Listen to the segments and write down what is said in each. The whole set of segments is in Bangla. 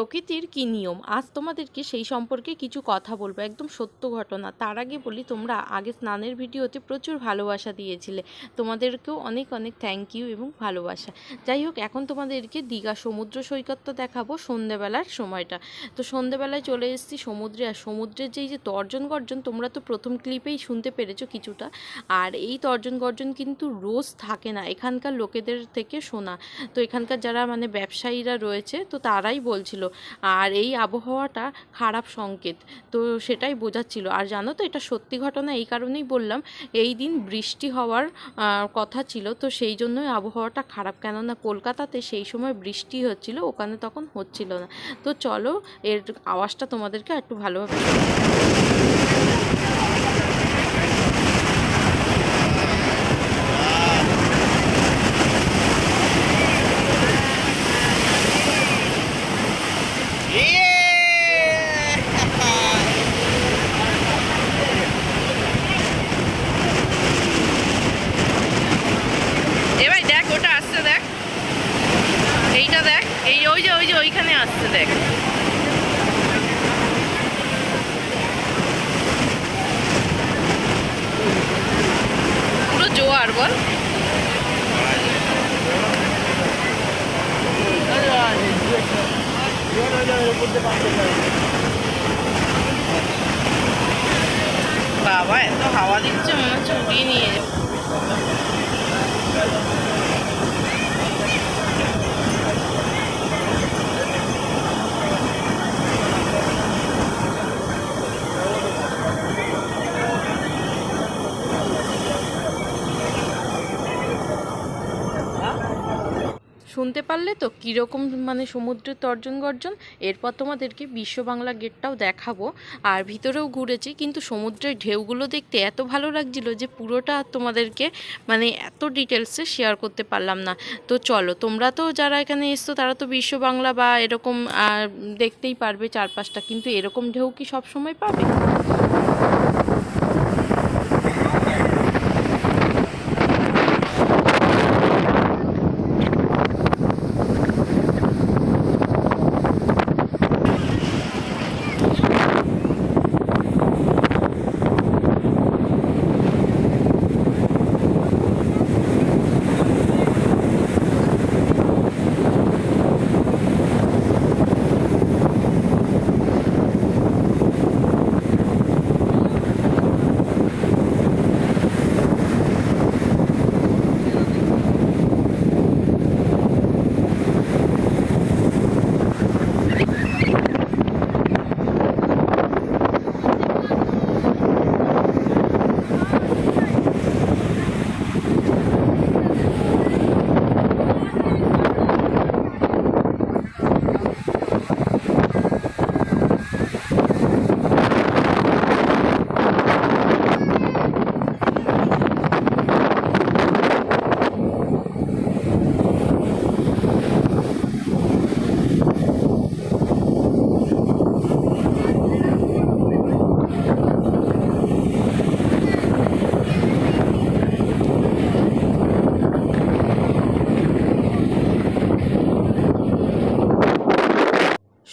প্রকৃতির কী নিয়ম? আজ তোমাদেরকে সেই সম্পর্কে কিছু কথা বলব, একদম সত্য ঘটনা। তার আগে বলি, তোমরা আগে স্নানের ভিডিওতে প্রচুর ভালোবাসা দিয়েছিলে। তোমাদেরকেও অনেক অনেক থ্যাংক ইউ এবং ভালোবাসা। যাই হোক, এখন তোমাদেরকে দীঘা সমুদ্র সৈকতটা দেখাবো, সন্ধেবেলার সময়টা। তো সন্ধেবেলায় চলে এসেছি সমুদ্রে, আর সমুদ্রের যেই যে তর্জন গর্জন, তোমরা তো প্রথম ক্লিপেই শুনতে পেরেছ কিছুটা। আর এই তর্জন গর্জন কিন্তু রোজ থাকে না, এখানকার লোকেদের থেকে শোনা। তো এখানকার যারা মানে ব্যবসায়ীরা রয়েছে, তো তারাই বলছিল আর এই আবহাওয়াটা খারাপ সংকেত। তো সেটাই বোঝাচ্ছিল। আর জানো তো, এটা সত্যি ঘটনা এই কারণেই বললাম, এই দিন বৃষ্টি হওয়ার কথা ছিল। তো সেই জন্যই আবহাওয়াটা খারাপ। কেননা কলকাতাতে সেই সময় বৃষ্টি হচ্ছিল, ওখানে তখন হচ্ছিল না। তো চলো, এর আওয়াজটা তোমাদেরকে একটু ভালোভাবে এ ভাই দেখ ওটা আসছে দেখ এই ওই যে ওই যে, ওইখানে আসছে, দেখ। পুরো জোয়ার, বল। বাবা, এত হাওয়া দিচ্ছে, মনে হচ্ছে উড়িয়ে নিয়ে শুনতে পারলে তো কীরকম মানে সমুদ্রের তর্জন গর্জন, এরপর তোমাদেরকে বিশ্ব বাংলা গেটটাও দেখাবো। আর ভিতরেও ঘুরেছি, কিন্তু সমুদ্রের ঢেউগুলো দেখতে এত ভালো লাগছিল যে পুরোটা তোমাদেরকে মানে এত ডিটেলসে শেয়ার করতে পারলাম না। তো চলো, তোমরা তো যারা এখানে এসছো, তারা তো বিশ্ব বাংলা বা এরকম দেখতেই পারবে চারপাশটা, কিন্তু এরকম ঢেউ কি সব সময় পাবে?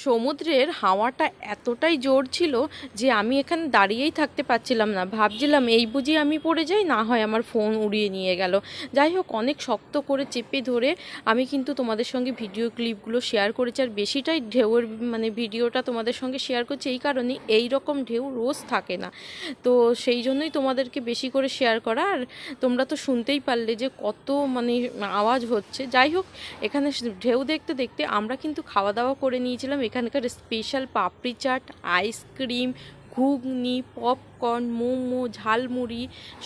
সমুদ্রের হাওয়াটা এতটাই জোর ছিল যে আমি এখানে দাঁড়িয়েই থাকতে পারছিলাম না। ভাবছিলাম এই বুঝি আমি পড়ে যাই, না হয় আমার ফোন উড়িয়ে নিয়ে গেল। যাই হোক, অনেক শক্ত করে চেপে ধরে আমি কিন্তু তোমাদের সঙ্গে ভিডিও ক্লিপগুলো শেয়ার করেছি। আর বেশিটাই ঢেউয়ের মানে ভিডিওটা তোমাদের সঙ্গে শেয়ার করছি এই কারণে এই রকম ঢেউ রোজ থাকে না। তো সেই জন্যই তোমাদেরকে বেশি করে শেয়ার করা। আর তোমরা তো শুনতেই পারলে যে কত মানে আওয়াজ হচ্ছে। যাই হোক, এখানে ঢেউ দেখতে দেখতে আমরা কিন্তু খাওয়া দাওয়া করে নিয়েছিলাম। এখানকার special papdi chaat ice cream ghugni popcorn momo, jhalmuri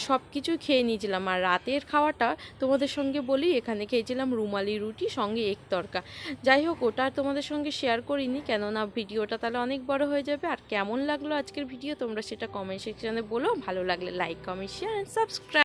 সব কিছু খেয়ে নিয়েছিলাম। আর রাতের খাওয়াটা তোমাদের সঙ্গে বলি এখানে খেয়েছিলাম রুমালি রুটি, সঙ্গে এক তরকা। যাই হোক, ওটা তোমাদের সঙ্গে শেয়ার করিনি, কেননা ভিডিওটা তাহলে অনেক বড় হয়ে যাবে। আর কেমন লাগল আজকের ভিডিও তোমরা সেটা কমেন্ট সেকশনে বলো। ভালো লাগলে like comment share and subscribe